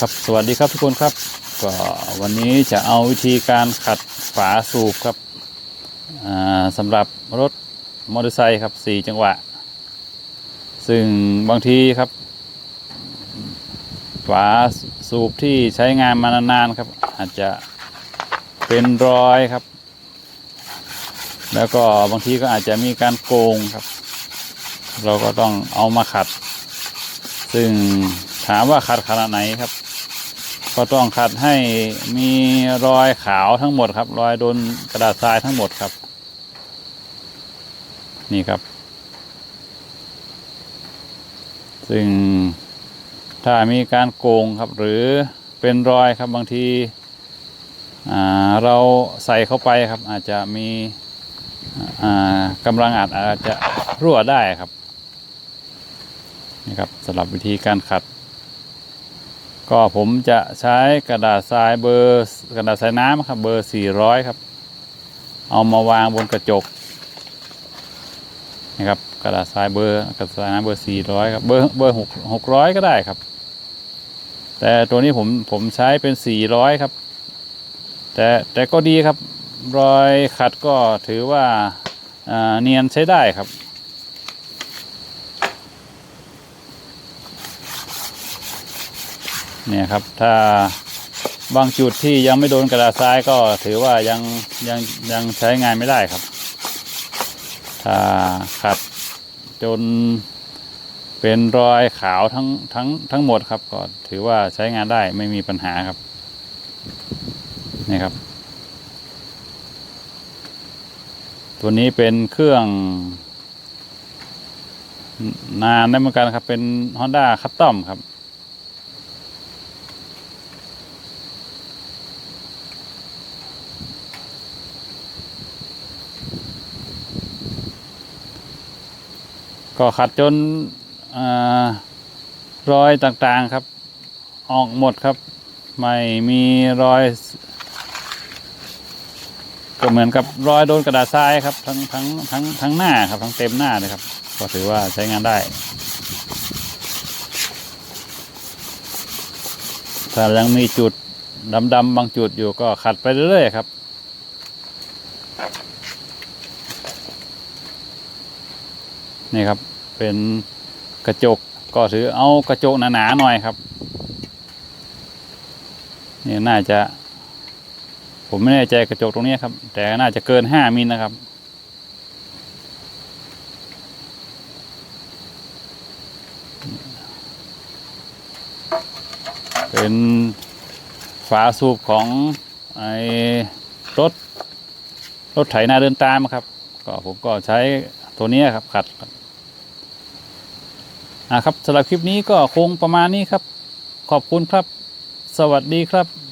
ครับ สวัสดีครับทุกคนครับ ก็วันนี้จะเอาวิธีการขัดฝาสูบครับสำหรับรถมอเตอร์ไซค์ครับสี่จังหวะ ซึ่งบางทีครับ ฝาสูบที่ใช้งานมานานๆครับ อาจจะเป็นรอยครับ แล้วก็บางทีก็อาจจะมีการโกงครับ เราก็ต้องเอามาขัด ซึ่ง ถามว่าขัดขนาดไหนครับ ก็ต้องขัดให้มีรอยขาวทั้งหมดครับ รอยโดนกระดาษทรายทั้งหมดครับ นี่ครับ ซึ่งถ้ามีการโกงครับ หรือเป็นรอยครับบางทีเราใส่เข้าไปครับ อาจจะมีกำลังอาจอาจจะรั่วได้ครับนี่ครับสำหรับวิธีการขัด ก็ผมจะใช้กระดาษทรายเบอร์กระดาษทรายน้ำครับเบอร์ 400 ครับ เอามาวางบนกระจกนะครับกระดาษทรายเบอร์กระดาษทรายน้ำเบอร์ 400 ครับเบอร์เบอร์6 600 ก็ได้ครับ แต่ตัวนี้ผมผมใช้เป็น 400 ครับ แต่แต่ก็ดีครับรอยขัดก็ถือว่าอ่าเนียนใช้ได้ครับ เนี่ยครับ ถ้าบางจุดที่ยังไม่โดนกระดาษทรายก็ถือว่ายังยังยังใช้งานไม่ได้ครับ ถ้าขัดจนเป็นรอยขาวทั้งทั้งทั้งหมดครับก็ถือว่าใช้งานได้ไม่มีปัญหาครับนี่ครับ ตัวนี้เป็นเครื่อง นานได้เหมือนกันครับ เป็น Honda Custom ครับ ก็ขัดจนอรอยต่างๆครับ ออกหมดครับ ไม่มีรอย ก็เหมือนกับรอยโดนกระดาษทรายครับทั้งทั้งทั้งทั้งหน้าครับทั้งเต็มหน้าเลยครับ ก็ถือว่าใช้งานได้ถ้ายังมีจุดดำๆบางจุดอยู่ก็ขัดไปเรื่อยๆครับ นี่ครับ เป็นกระจกก็ถือเอากระจกหนาๆหน่อยครับนี่น่าจะ ผมไม่แน่ใจกระจกตรงนี้ครับ แต่น่าจะเกินห้ามิลนะครับ เป็นฝาสูบของไอ้รถรถไถนาเดินตามครับ ก็ผมก็ใช้ตัวนี้ครับขัดครับ อ่าครับสำหรับคลิปนี้ก็คงประมาณนี้ครับ ขอบคุณครับ สวัสดีครับ